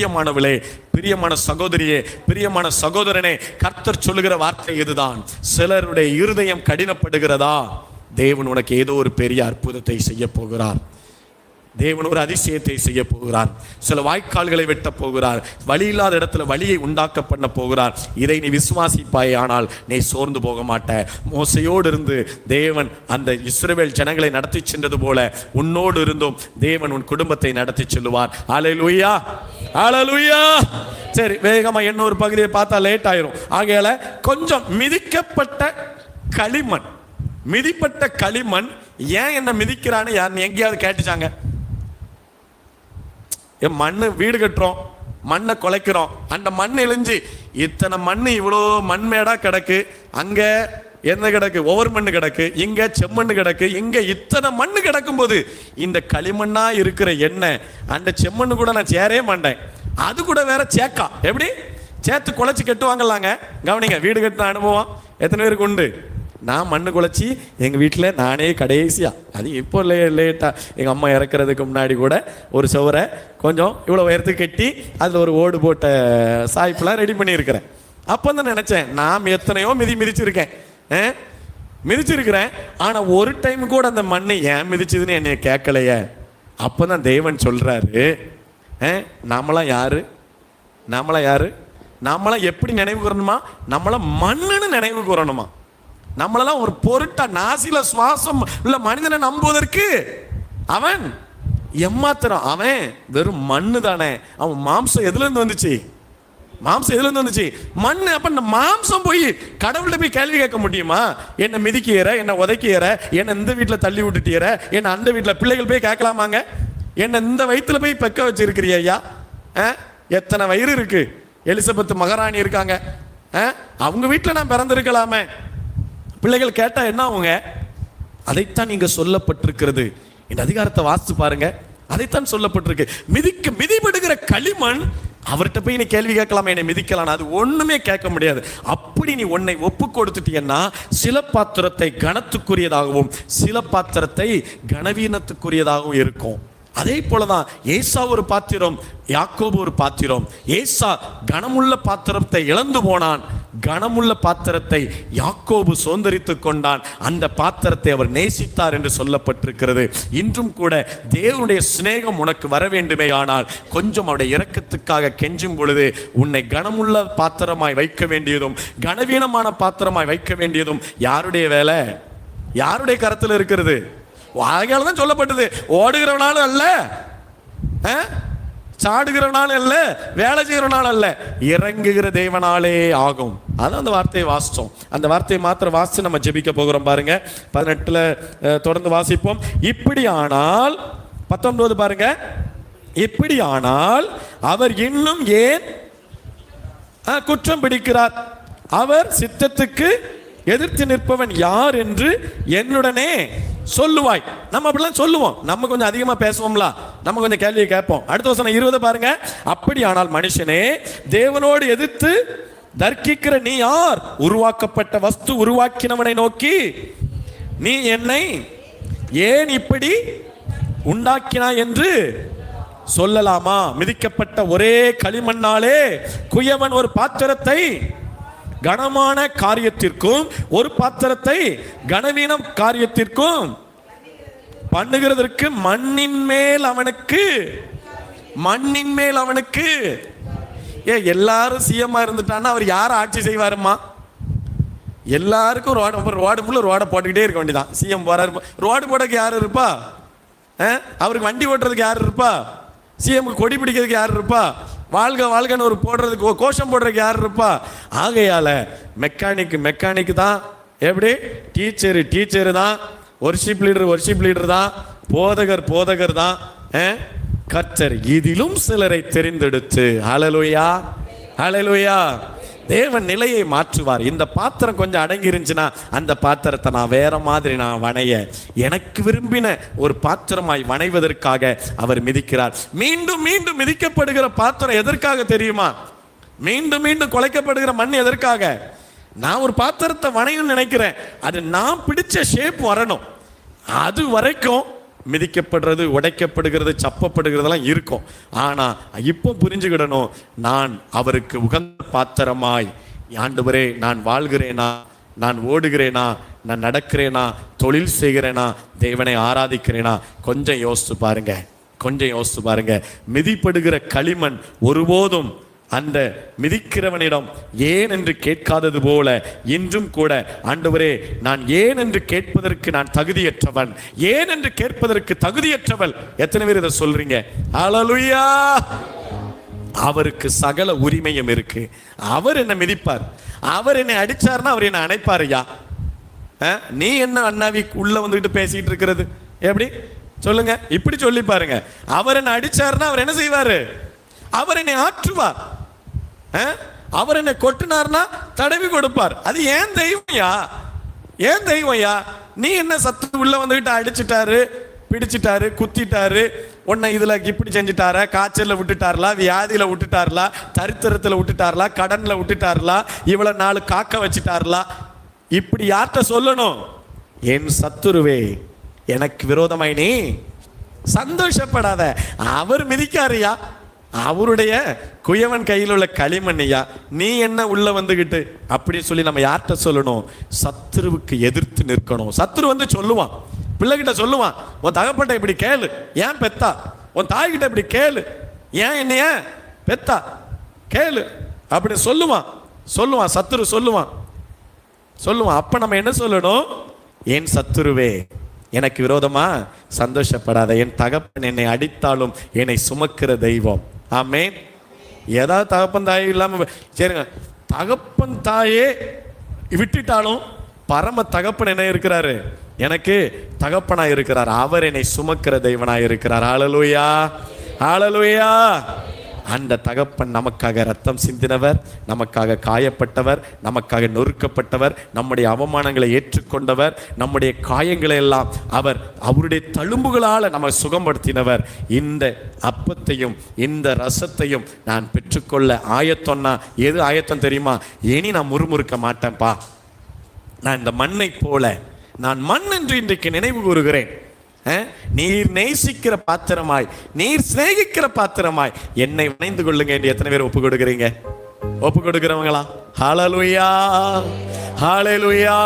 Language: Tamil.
பிரியமானவளே பிரியமான சகோதரியே பிரியமான சகோதரனே கர்த்தர் சொல்லுகிற வார்த்தை இதுதான். சிலருடைய இருதயம் கடினப்படுகிறதா? தேவன் உனக்கு ஏதோ ஒரு பெரிய அற்புதத்தை செய்ய போகிறார். தேவன் ஒரு அதிசயத்தை செய்ய போகிறார். சில வாய்க்கால்களை வெட்ட போகிறார். வழி இல்லாத இடத்துல வழியை உண்டாக்க பண்ண போகிறார். இதை நீ விசுவாசிப்பாய் ஆனால் நீ சோர்ந்து போக மாட்ட. மோசையோடு இருந்து தேவன் அந்த இஸ்ரவேல் ஜனங்களை நடத்தி சென்றது போல உன்னோடு இருந்தும் தேவன் உன் குடும்பத்தை நடத்தி செல்லுவார். அலையலுயா அலலுயா சரி வேகமாக இன்னொரு பகுதியை பார்த்தா லேட் ஆயிரும். ஆகையால கொஞ்சம் மிதிக்கப்பட்ட களிமண் மிதிப்பட்ட களிமண் ஏன் என்ன மிதிக்கிறான்னு யார் எங்கேயாவது கேட்டுச்சாங்க? என் மண்ணு வீடு கட்டுறோம் மண்ணை குலைக்கிறோம். அந்த மண் இழிஞ்சு இத்தனை மண் இவ்வளோ மண்மேடாக கிடக்கு. அங்கே என்ன கிடக்கு? ஒவ்வொரு மண்ணு கிடக்கு இங்க செம்மண்ணு கிடக்கு இங்க இத்தனை மண்ணு கிடக்கும் போது இந்த களிமண்ணா இருக்கிற எண்ணெய் அந்த செம்மண்ணு கூட நான் சேரவே மாட்டேன். அது கூட வேற சேக்கா எப்படி? சேர்த்து குழச்சி கட்டுவாங்கல்லாங்க கவனிங்க வீடு கட்டின அனுபவம் எத்தனை பேருக்கு உண்டு? நான் மண்ணு குழச்சி எங்கள் வீட்டில் நானே கடைசியாக அது இப்போ லே லேட்டாக எங்கள் அம்மா இறக்குறதுக்கு முன்னாடி கூட ஒரு சுவரை கொஞ்சம் இவ்வளோ உயரத்துக்கு கட்டி அதில் ஒரு ஓடு போட்ட சாய்ப்பெலாம் ரெடி பண்ணியிருக்கிறேன். அப்போ தான் நினச்சேன் நான் எத்தனையோ மிதி மிதிச்சிருக்கேன். மிதிச்சிருக்கிறேன். ஆனால் ஒரு டைம் கூட அந்த மண்ணை ஏன் மிதிச்சதுன்னு என்னை கேட்கலையே? அப்போ தான் தேவன் சொல்கிறாரு நம்மளாம் யாரு? நாமெல்லாம் யாரு? நம்மளாம் எப்படி நினைவு கூறணுமா? நம்மளாம் மண்ணுன்னு நினைவு கூறணுமா? நம்மளெல்லாம் ஒரு பொருட்டா நாசில சுவாசம் உள்ள மனிதனை நம்புவதற்கு அவன் எம்மாத்திரம்? அவன் வெறும் மண்ணு தானே அவன் மாம்சம் எதுலேருந்து வந்துச்சு? மாம்சம் எதுலேருந்து வந்துச்சு? மண் அப்ப இந்த மாம்சம் போய் கடவுள்கிட்ட போய் கேள்வி கேட்க முடியுமா? என்ன மிதிக்கிற என்ன உதைக்கிற என்ன இந்த வீட்டுல தள்ளி விட்டுட்டீர என்ன அந்த வீட்டுல பிள்ளைகள் போய் கேட்கலாமாங்க? என்ன இந்த வயிற்றுல போய் பெக்க வச்சிருக்கிறியா ஐயா? ஆ? எத்தனை வயிறு இருக்கு? எலிசபெத் மகாராணி இருக்காங்க. ஆ? அவங்க வீட்டில் நான் பிறந்திருக்கலாமே. பிள்ளைகள் கேட்டால் என்ன ஆகுங்க? அதைத்தான் நீங்கள் சொல்லப்பட்டிருக்கிறது. இந்த அதிகாரத்தை வாசித்து பாருங்க. அதைத்தான் சொல்லப்பட்டிருக்கு. மிதிக்க மிதிபடுகிற களிமண் அவர்கிட்ட போய் நீ கேள்வி கேட்கலாமா? என்னை மிதிக்கலாம். அது ஒன்றுமே கேட்க முடியாது. அப்படி நீ உன்னை ஒப்பு கொடுத்துட்டீங்கன்னா சில பாத்திரத்தை கனத்துக்குரியதாகவும் சில பாத்திரத்தை கனவீனத்துக்குரியதாகவும் இருக்கும். அதே போல தான் ஏசா ஒரு பாத்திரம் யாக்கோபு ஒரு பாத்திரம். ஏசா கனமுள்ள பாத்திரத்தை இழந்து போனான். கனமுள்ள பாத்திரத்தை யாக்கோபு சுதந்திரித்து கொண்டான். அந்த பாத்திரத்தை அவர் நேசித்தார் என்று சொல்லப்பட்டிருக்கிறது. இன்றும் கூட தேவனுடைய சிநேகம் உனக்கு வர வேண்டுமே ஆனால் கொஞ்சம் அவருடைய இறக்கத்துக்காக கெஞ்சும் பொழுது உன்னை கனமுள்ள பாத்திரமாய் வைக்க வேண்டியதும் கனவீனமான பாத்திரமாய் வைக்க வேண்டியதும் யாருடைய வேலை? யாருடைய கரத்தில் இருக்கிறது? ஆகையால தான் சொல்லப்பட்டது ஓடுகிறவனாலும் அல்ல. ஆ? சாடுகிறவனாலும் அல்ல. வேலை செய்கிறவனாலும் அல்ல. இறங்குகிற தேவனாலே ஆகும். அதான் அந்த வார்த்தையை வாசித்தோம் அந்த வார்த்தையை மாத்திரம் வாசித்து நம்ம ஜெபிக்க போகிறோம் பாருங்க. பதினெட்டில் தொடர்ந்து வாசிப்போம். இப்படி ஆனால் பத்தொன்பது பாருங்க. இப்படி ஆனால் அவர் இன்னும் ஏன் ஆ, குற்றம் பிடிக்கிறார்? அவர் சித்தத்துக்கு எதிர்த்து நிற்பவன் யார் என்று என்னுடனே சொல்லுவாய். நம்ம அப்படிலாம் சொல்லுவோம். நம்ம கொஞ்சம் அதிகமா பேசுவோம்ல. நம்ம கொஞ்சம் கேள்வியை கேட்போம். அடுத்த வசனம் இருபது பாருங்க. அப்படி ஆனால் மனுஷனே தேவனோடு எதிர்த்து தர்க்கிக்கிற நீ யார்? உருவாக்கப்பட்ட வஸ்து உருவாக்கினவனை நோக்கி. நீ என்னை ஏன் இப்படி உண்டாக்கினாய் என்று சொல்லலாமா? மிதிக்கப்பட்ட ஒரே களிமண்ணாலே குயவன் ஒரு பாத்திரத்தை கனமான காரியத்திற்கும் ஒரு பாத்திரத்தை கனவீனம் காரியத்திற்கும் பண்ணுகிறதற்கு மண்ணின் மேல் அவனுக்கு மண்ணின் மேல் அவனுக்கு. ஏ எல்லாரும் சிஎம்மா இருந்துட்டான்னா அவர் யார் ஆட்சி செய்வாருமா எல்லாருக்கும் ரோடு ரோடு ஃபுல்லாக ரோடை போட்டுக்கிட்டே இருக்க வேண்டியதான் சிஎம் போறாரு. ரோடு போடக்கு யார் இருப்பா? ஆ? அவருக்கு வண்டி ஓட்டுறதுக்கு யார் இருப்பா? சிஎம்க்கு கொடி பிடிக்கிறதுக்கு யார் இருப்பா? வாழ்க வாழ்கன்னு ஒரு போடுறதுக்கு கோ- கோஷம் போடுறதுக்கு யார் இருப்பா? ஆகையால மெக்கானிக் மெக்கானிக் தான். எப்படி? டீச்சர் டீச்சர் தான். ஒர்ஷிப் லீடர் ஒர்ஷிப் லீடர் தான். போதகர் போதகர் தான். ஆ? கர்த்தர் இதிலும் சிலரை தெரிந்தெடுத்து. ஹalleluya ஹalleluya தேவன் நிலையை மாற்றுவார். இந்த பாத்திரம் கொஞ்சம் அடங்கி இருந்துச்சுன்னா அந்த பாத்திரத்தை நான் வேற மாதிரி நான் வணைய. எனக்கு விரும்பின ஒரு பாத்திரமாய் வணைவதற்காக அவர் மிதிக்கிறார். மீண்டும் மீண்டும் மிதிக்கப்படுகிற பாத்திரம் எதற்காக தெரியுமா? மீண்டும் மீண்டும் குலைக்கப்படுகிற மண் எதற்காக? நான் ஒரு பாத்திரத்தை வணையும் நினைக்கிறேன். அது நான் பிடிச்ச ஷேப் வரணும். அது வரைக்கும் மிதிக்கப்படுறது உடைக்கப்படுகிறது சப்பப்படுகிறதெல்லாம் இருக்கும். ஆனால் இப்போ புரிஞ்சுக்கிடணும் நான் அவருக்கு உகந்த பாத்திரமாய் ஆண்டவரே நான் வாழ்கிறேனா நான் ஓடுகிறேனா நான் நடக்கிறேனா தொழில் செய்கிறேனா தேவனை ஆராதிக்கிறேனா கொஞ்சம் யோசித்து பாருங்க கொஞ்சம் யோசித்து பாருங்க. மிதிப்படுகிற களிமண் ஒருபோதும் அந்த மிதிக்கிறவனிடம் ஏன் என்று கேட்காதது போல இன்றும் கூட ஆண்டவரே நான் ஏன் என்று கேட்பதற்கு நான் தகுதியற்றவன்? ஏன் என்று கேட்பதற்கு தகுதியற்றவள்? எத்தனை பேர் இதை சொல்றீங்க? ஹalleluya அவருக்கு சகல உரிமையும் இருக்கு. அவர் என்ன மிதிப்பார். அவர் என்னை அடிச்சார்னா அவர் என்ன அணைப்பார் ஐயா. நீ என்ன அண்ணாவி உள்ள வந்துகிட்டு பேசிட்டு இருக்கிறது? எப்படி? சொல்லுங்க. இப்படி சொல்லி பாருங்க. அவர் என்ன அடிச்சார்னா அவர் என்ன செய்வாரு? அவர் என்னை ஆற்றுவார். அவர் என்னை கொட்டினார்னா தடவி கொடுப்பார். அது ஏன் தெய்வம்யா? ஏன் தெய்வம்யா? நீ என்ன சத்து உள்ள வந்துகிட்டு அடிச்சிட்டாரு பிடிச்சிட்டாரு குத்திட்டாரு உன்னை இதில் இப்படி செஞ்சுட்டாரா காய்ச்சலில் விட்டுட்டார்லா வியாதியில விட்டுட்டார்லா தரித்திரத்தில் விட்டுட்டார்லா கடனில் விட்டுட்டார்லா இவ்வளோ நாள் காக்க வச்சுட்டார்லா? இப்படி யார்கிட்ட சொல்லணும்? என் சத்துருவே எனக்கு விரோதமாய் நீ சந்தோஷப்படாத. அவர் மிதிக்காருயா? அவருடைய குயவன் கையில் உள்ள களிமண்ணையா நீ என்ன உள்ள வந்துகிட்டு? அப்படின்னு சொல்லி நம்ம யார்கிட்ட சொல்லணும்? சத்ருவுக்கு எதிர்த்து நிற்கணும். சத்ரு வந்து சொல்லுவான். பிள்ளைகிட்ட சொல்லுவான் உன் தகப்பட்ட இப்படி கேளு. ஏன் பெத்தா? உன் தாய்கிட்ட இப்படி கேளு. ஏன் என்னைய பெத்தா? கேளு. அப்படி சொல்லுவான். சொல்லுவான் சத்துரு சொல்லுவான். சொல்லுவான் அப்ப நம்ம என்ன சொல்லணும்? என் சத்துருவே எனக்கு விரோதமா சந்தோஷப்படாத. என் தகப்பன் என்னை அடித்தாலும் என்னை சுமக்கிற தெய்வம். ஆமே ஏதாவது தகப்பன் தாய் இல்லாமல் சரிங்க. தகப்பன் தாயே விட்டுட்டாலும் பரம தகப்பன் என்ன இருக்கிறாரு. எனக்கு தகப்பனாக இருக்கிறார். அவர் என்னை சுமக்கிற தெய்வனாக இருக்கிறார். ஆளலுயா ஆளலுயா அந்த தகப்பன் நமக்காக ரத்தம் சிந்தினவர் நமக்காக காயப்பட்டவர் நமக்காக நொறுக்கப்பட்டவர் நம்முடைய அவமானங்களை ஏற்றுக்கொண்டவர் நம்முடைய காயங்களை எல்லாம் அவர் அவருடைய தழும்புகளால் நம்ம சுகப்படுத்தினவர். இந்த அப்பத்தையும் இந்த ரசத்தையும் நான் பெற்றுக்கொள்ள ஆயத்தம்னா எது ஆயத்தம் தெரியுமா? இனி நான் முறுமுறுக்க மாட்டேன்ப்பா. நான் இந்த மண்ணை போல நான் மண் என்று இன்றைக்கு நினைவு கூறுகிறேன். நீர் நேசிக்கிற பாத்திரமாய் நீர் சிநேகிக்கிற பாத்திரமாய் என்னை வணைந்து கொள்ளுங்க என்று எத்தனை பேர் ஒப்பு கொடுக்குறீங்க ஒப்பு கொடுக்கிறவங்களா ஹாலலுயா ஹாலலுயா